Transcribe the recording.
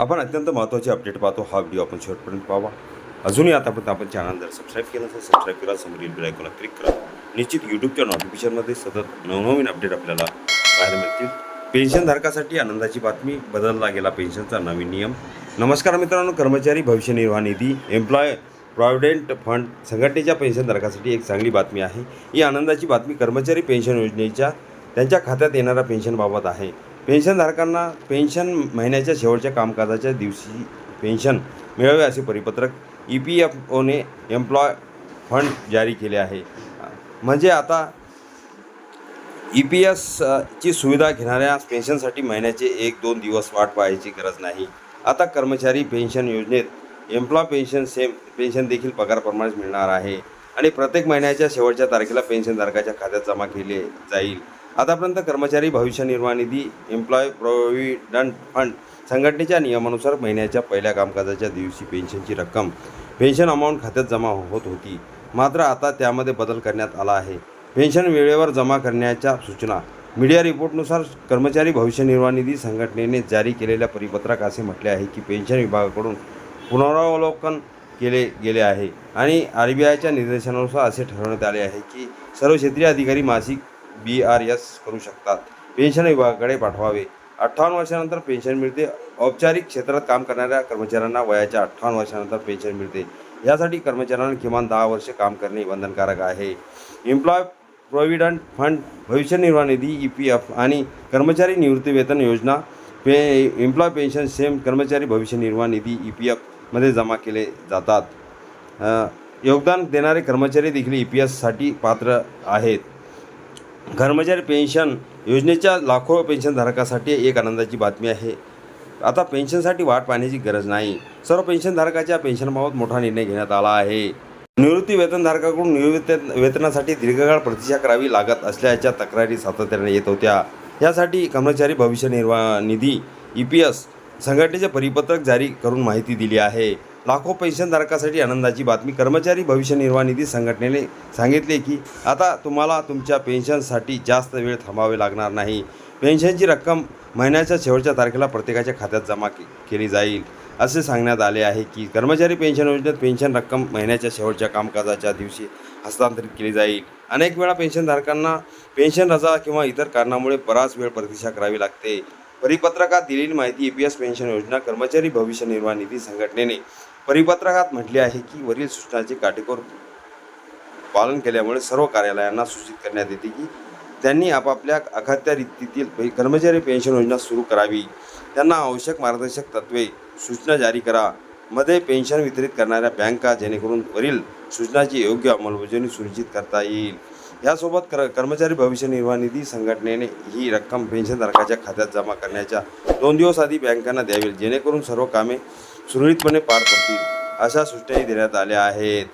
आपण अत्यंत महत्त्वाची अपडेट पाहतो. हा व्हिडिओ आपण शेवटपर्यंत पाहावा. अजूनही आतापर्यंत आपण चॅनल जर सबस्क्राईब केलं तर सबस्क्राईब करा. समोरील बेल क्लिक करा. निश्चित यूट्यूबच्या नोटिफिकेशनमध्ये सतत नवनवीन अपडेट आपल्याला पाहायला मिळतील. पेन्शनधारकासाठी आनंदाची बातमी बदलला गेला पेन्शनचा नवीन नियम. नमस्कार मित्रांनो कर्मचारी भविष्य निर्वाह निधी एम्प्लॉय प्रॉव्हिडंट फंड संघटनेच्या पेन्शनधारकासाठी एक चांगली बातमी आहे. ही आनंदाची बातमी कर्मचारी पेन्शन योजनेच्या त्यांच्या खात्यात येणाऱ्या पेन्शनबाबत आहे. पेन्शनधारकांना पेन्शन महिन्याच्या शेवटच्या कामकाजाच्या दिवशी पेन्शन मिळावे असे परिपत्रक ई पी एफ ओने एम्प्लॉय फंड जारी केले आहे. म्हणजे आता ई पी एस ची सुविधा घेणाऱ्या पेन्शनसाठी महिन्याचे एक दोन दिवस वाट पाहायची गरज नाही. आता कर्मचारी पेन्शन योजनेत एम्प्लॉय पेन्शन सेम पेन्शन देखील पगारप्रमाणेच मिळणार आहे. आणि प्रत्येक महिन्याच्या शेवटच्या तारखेला पेन्शनधारकाच्या खात्यात जमा केले जाईल. आतापर्यंत कर्मचारी भविष्य निर्वाह निधी एम्प्लॉय प्रॉव्हिडंट फंड संघटनेच्या नियमानुसार महिन्याच्या पहिल्या कामकाजाच्या दिवशी पेन्शनची रक्कम पेन्शन अमाऊंट खात्यात जमा होत होती. मात्र आता त्यामध्ये बदल करण्यात आला आहे. पेन्शन वेळेवर जमा करण्याच्या सूचना. मीडिया रिपोर्टनुसार कर्मचारी भविष्य निर्वाह निधी संघटनेने जारी केलेल्या परिपत्रक असे म्हटले आहे की पेन्शन विभागाकडून पुनरावलोकन केले गेले आहे आणि आर बी आयच्या निर्देशानुसार असे ठरवण्यात आले आहे की सर्व क्षेत्रीय अधिकारी मासिक बी आर एस करू शकतात. पेन्शन विभागाकडे पाठवावे. अठ्ठावन्न वर्षानंतर पेन्शन मिळते. औपचारिक क्षेत्रात काम करणाऱ्या कर्मचाऱ्यांना वयाच्या अठ्ठावन्न वर्षानंतर पेन्शन मिळते. यासाठी कर्मचाऱ्यांना किमान दहा वर्षे काम करणे बंधनकारक आहे. एम्प्लॉय प्रॉव्हिडंट फंड भविष्य निर्वाह निधी ई पी एफ आणि कर्मचारी निवृत्ती वेतन योजना पे एम्प्लॉय पेन्शन सेम कर्मचारी भविष्य निर्वाह निधी ई पी एफमध्ये जमा केले जातात. योगदान देणारे कर्मचारी देखील ई पी एससाठी पात्र आहेत. कर्मचारी पेन्शन योजनेच्या लाखो पेन्शनधारकासाठी एक आनंदाची बातमी आहे. आता पेन्शनसाठी वाट पाहण्याची गरज नाही. सर्व पेन्शनधारकाच्या पेन्शनबाबत मोठा निर्णय घेण्यात आला आहे. निवृत्ती वेतनधारकाकडून निवृत्ती वेतनासाठी दीर्घकाळ प्रतीक्षा करावी लागत असल्याच्या तक्रारी सातत्याने येत होत्या. यासाठी कर्मचारी भविष्य निर्वाह निधी ई पी एस संघटनेचे परिपत्रक जारी करून माहिती दिली आहे. लाखो पेन्शनधारकासाठी आनंदाची बातमी. कर्मचारी भविष्य निर्वाह निधी संघटनेने सांगितले की आता तुम्हाला तुमच्या पेन्शनसाठी जास्त वेळ थांबावे लागणार नाही. पेन्शनची रक्कम महिन्याच्या शेवटच्या तारखेला प्रत्येकाच्या खात्यात जमा के केली जाईल. असे सांगण्यात आले आहे की कर्मचारी पेन्शन योजनेत पेन्शन रक्कम महिन्याच्या शेवटच्या कामकाजाच्या दिवशी हस्तांतरित केली जाईल. अनेक वेळा पेन्शनधारकांना पेन्शन रजा किंवा इतर कारणामुळे बराच वेळ प्रतीक्षा करावी लागते. परिपत्रकात दिलेली माहिती ई पी एस पेन्शन योजना कर्मचारी भविष्य निर्वाह निधी संघटनेने परिपत्रकात म्हटले आहे की वरील सूचनाचे काटेकोर पालन केल्यामुळे सर्व कार्यालयांना सूचित करण्यात येते की त्यांनी आपापल्या अखात्या रीतीतील कर्मचारी पेन्शन योजना सुरू करावी. त्यांना आवश्यक मार्गदर्शक तत्वे सूचना जारी करा. मध्ये पेन्शन वितरित करणाऱ्या बँका जेणेकरून वरील सूचनाची योग्य अंमलबजावणी सुनिश्चित करता येईल. यासोबत कर कर्मचारी भविष्य निर्वाह निधी संघटनेने ही रक्कम पेन्शनधारकाच्या खात्यात जमा करण्याच्या दोन दिवस आधी बँकांना द्यावी जेणेकरून सर्व कामे सुरळीतपणे पार पडतील. अशा सूचनाही देण्यात आल्या आहेत.